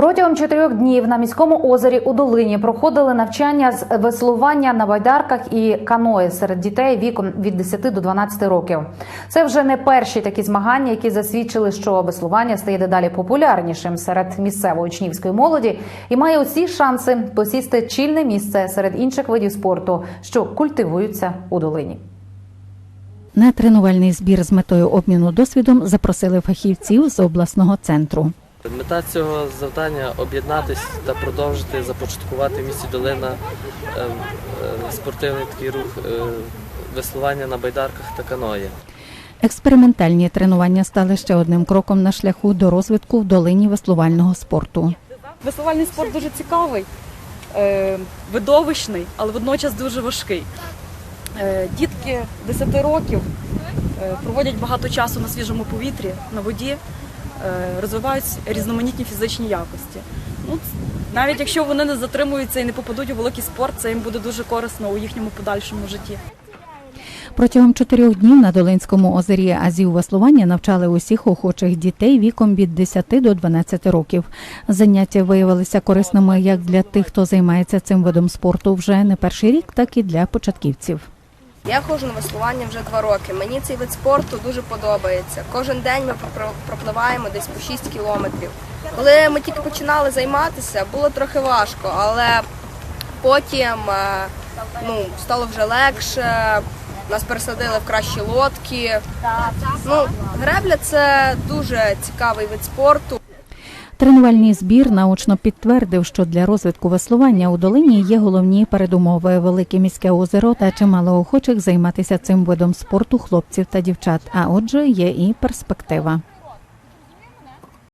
Протягом чотирьох днів на міському озері у Долині проходили навчання з веслування на байдарках і каної серед дітей віком від 10 до 12 років. Це вже не перші такі змагання, які засвідчили, що веслування стає дедалі популярнішим серед місцевої учнівської молоді і має усі шанси посісти чільне місце серед інших видів спорту, що культивуються у долині. На тренувальний збір з метою обміну досвідом запросили фахівців з обласного центру. Мета цього завдання об'єднатися та продовжити започаткувати в місті Долина е, е, спортивний такий рух е, веслування на байдарках та каної. Експериментальні тренування стали ще одним кроком на шляху до розвитку в долині веслувального спорту. Веслувальний спорт дуже цікавий, видовищний, але водночас дуже важкий. Дітки 10 років проводять багато часу на свіжому повітрі, на воді, розвивають різноманітні фізичні якості. Ну, навіть якщо вони не затримуються і не попадуть у великий спорт, це їм буде дуже корисно у їхньому подальшому житті. Протягом чотирьох днів на Долинському озері Азів веслування навчали усіх охочих дітей віком від 10 до 12 років. Заняття виявилися корисними як для тих, хто займається цим видом спорту вже не перший рік, так і для початківців. Я ходжу на веслування вже два роки. Мені цей вид спорту дуже подобається. Кожен день ми пропливаємо десь по 6 кілометрів. Коли ми тільки починали займатися, було трохи важко, але потім е, ну, стало вже легше. Нас пересадили в кращі лодки. Ну, гребля це дуже цікавий вид спорту. Тренувальний збір наочно підтвердив, що для розвитку веслування у долині є головні передумови велике міське озеро та чимало охочих займатися цим видом спорту хлопців та дівчат. А отже, є і перспектива.